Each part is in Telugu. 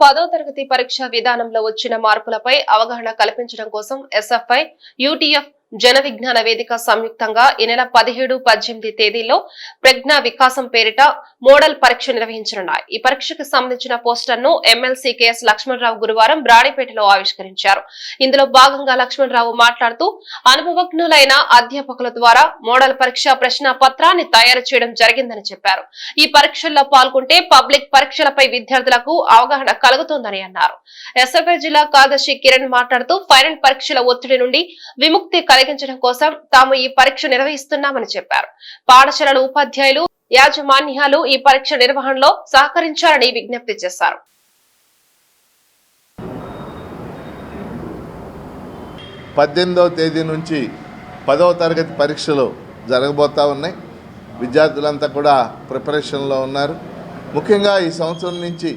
పదో తరగతి పరీక్ష విధానంలో వచ్చిన మార్పులపై అవగాహన కల్పించడం కోసం ఎస్ఎఫ్ఐ యూటీఎఫ్ జన విజ్ఞాన వేదిక సంయుక్తంగా ఈ నెల పదిహేడు పద్దెనిమిది తేదీల్లో ప్రజ్ఞ వికాసం పేరిట మోడల్ పరీక్ష నిర్వహించనున్నాయి ఈ పరీక్షకు సంబంధించిన పోస్టర్ను ఎమ్మెల్సీ కెఎస్ లక్ష్మణరావు గురువారం బ్రాడిపేటలో ఆవిష్కరించారు. ఇందులో భాగంగా లక్ష్మణరావు మాట్లాడుతూ అనుభవజ్ఞులైన అధ్యాపకుల ద్వారా మోడల్ పరీక్ష ప్రశ్న పత్రాన్ని తయారు చేయడం జరిగిందని చెప్పారు. ఈ పరీక్షల్లో పాల్గొంటే పబ్లిక్ పరీక్షలపై విద్యార్థులకు అవగాహన కలుగుతుందని అన్నారు. ఎస్ఎఫ్ఐ జిల్లా కార్యదర్శి కిరణ్ మాట్లాడుతూ ఫైనల్ పరీక్షల ఒత్తిడి నుండి విముక్తి కలిగించడం కోసం తాము ఈ పరీక్ష నిర్వహిస్తున్నామని చెప్పారు. పాఠశాలల ఉపాధ్యాయులు యాజమాన్యాలు ఈ పరీక్ష నిర్వహణలో సహకరించాలని విజ్ఞప్తి చేశారు. పద్దెనిమిదవ తేదీ నుంచి పదవ తరగతి పరీక్షలు జరగబోతా ఉన్నాయి. విద్యార్థులంతా కూడా ప్రిపరేషన్లో ఉన్నారు. ముఖ్యంగా ఈ సంవత్సరం నుంచి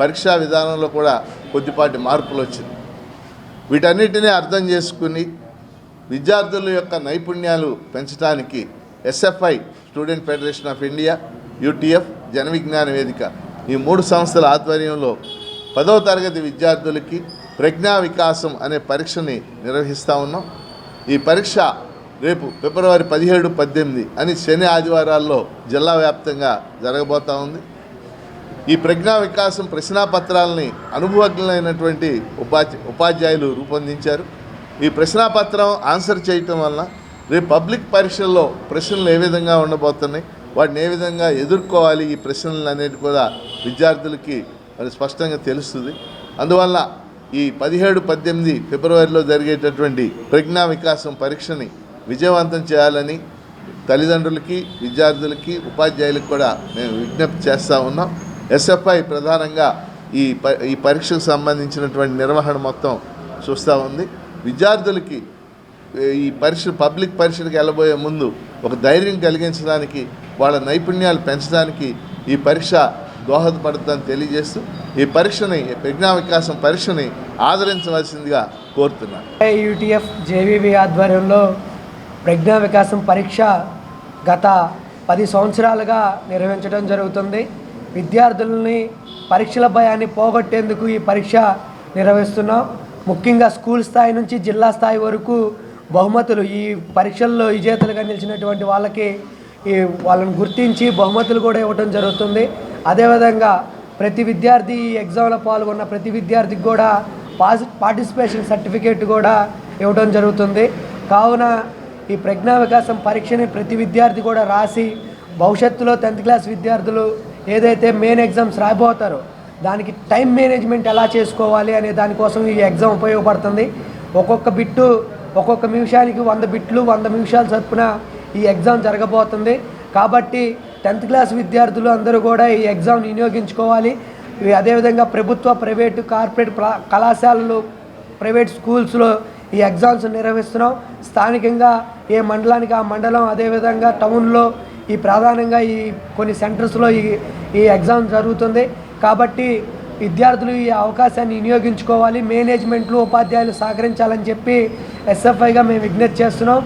పరీక్షా విధానంలో కూడా కొద్దిపాటి మార్పులు వచ్చింది. వీటన్నిటినీ అర్థం చేసుకుని విద్యార్థుల యొక్క నైపుణ్యాలు పెంచడానికి SFI student federation of India UTF Jana Vignana వేదిక ఈ మూడు సంస్థల ఆధ్వర్యంలో పదవ తరగతి విద్యార్థులకి ప్రజ్ఞా వికాసం అనే పరీక్షని నిర్వహిస్తూ ఉన్నాం. ఈ పరీక్ష రేపు ఫిబ్రవరి పదిహేడు పద్దెనిమిది అని శని ఆదివారాల్లో జిల్లా వ్యాప్తంగా జరగబోతూ ఉంది. ఈ ప్రజ్ఞా వికాసం ప్రశ్నాపత్రాలని అనుభవజ్ఞులైనటువంటి ఉపాధ్య ఉపాధ్యాయులు రూపొందించారు. ఈ ప్రశ్నాపత్రం ఆన్సర్ చేయటం వలన రేపు పబ్లిక్ పరీక్షల్లో ప్రశ్నలు ఏ విధంగా ఉండబోతున్నాయి వాటిని ఏ విధంగా ఎదుర్కోవాలి ఈ ప్రశ్నలు అనేది కూడా విద్యార్థులకి మరి స్పష్టంగా తెలుస్తుంది. అందువల్ల ఈ పదిహేడు పద్దెనిమిది ఫిబ్రవరిలో జరిగేటటువంటి ప్రజ్ఞా వికాసం పరీక్షని విజయవంతం చేయాలని తల్లిదండ్రులకి విద్యార్థులకి ఉపాధ్యాయులకు కూడా మేము విజ్ఞప్తి చేస్తూ ఉన్నాం. ఎస్ఎఫ్ఐ ప్రధానంగా ఈ ప ఈ పరీక్షకు సంబంధించినటువంటి నిర్వహణ మొత్తం చూస్తూ ఉంది. విద్యార్థులకి ఈ పరీక్ష పబ్లిక్ పరీక్షలకు వెళ్ళబోయే ముందు ఒక ధైర్యం కలిగించడానికి వాళ్ళ నైపుణ్యాలు పెంచడానికి ఈ పరీక్ష దోహదపడుతుందని తెలియజేస్తూ ఈ పరీక్షని ప్రజ్ఞా వికాసం పరీక్షని ఆదరించవలసిందిగా కోరుతున్నాను. యూటీఎఫ్ జేవీబీ ఆధ్వర్యంలో ప్రజ్ఞా వికాసం పరీక్ష గత పది సంవత్సరాలుగా నిర్వహించడం జరుగుతుంది. విద్యార్థులని పరీక్షల భయాన్ని పోగొట్టేందుకు ఈ పరీక్ష నిర్వహిస్తున్నాం. ముఖ్యంగా స్కూల్ స్థాయి నుంచి జిల్లా స్థాయి వరకు బహుమతులు ఈ పరీక్షల్లో విజేతలుగా నిలిచినటువంటి వాళ్ళకి ఈ వాళ్ళని గుర్తించి బహుమతులు కూడా ఇవ్వడం జరుగుతుంది. అదేవిధంగా ప్రతి విద్యార్థి ఈ ఎగ్జామ్లో పాల్గొన్న ప్రతి విద్యార్థికి కూడా పాసి పార్టిసిపేషన్ సర్టిఫికేట్ కూడా ఇవ్వడం జరుగుతుంది. కావున ఈ ప్రజ్ఞా వికాసం పరీక్షని ప్రతి విద్యార్థి కూడా రాసి భవిష్యత్తులో టెన్త్ క్లాస్ విద్యార్థులు ఏదైతే మెయిన్ ఎగ్జామ్స్ రాబోతారో దానికి టైం మేనేజ్మెంట్ ఎలా చేసుకోవాలి అనే దానికోసం ఈ ఎగ్జామ్ ఉపయోగపడుతుంది. ఒక్కొక్క బిట్టు ఒక్కొక్క నిమిషానికి వంద బిట్లు వంద నిమిషాలు చొప్పున ఈ ఎగ్జామ్ జరగబోతుంది. కాబట్టి టెన్త్ క్లాస్ విద్యార్థులు అందరూ కూడా ఈ ఎగ్జామ్ వినియోగించుకోవాలి. అదేవిధంగా ప్రభుత్వ ప్రైవేటు కార్పొరేట్ కళాశాలలు ప్రైవేట్ స్కూల్స్లో ఈ ఎగ్జామ్స్ నిర్వహిస్తున్నాం. స్థానికంగా ఏ మండలానికి ఆ మండలం అదేవిధంగా టౌన్లో ఈ ప్రధానంగా ఈ కొన్ని సెంటర్స్లో ఈ ఈ ఎగ్జామ్ జరుగుతుంది. కాబట్టి విద్యార్థులు ఈ అవకాశాన్ని వినియోగించుకోవాలి. మేనేజ్మెంట్లు ఉపాధ్యాయులు సహకరించాలని చెప్పి ఎస్ఎఫ్ఐగా మేము విజ్ఞప్తి చేస్తున్నాం.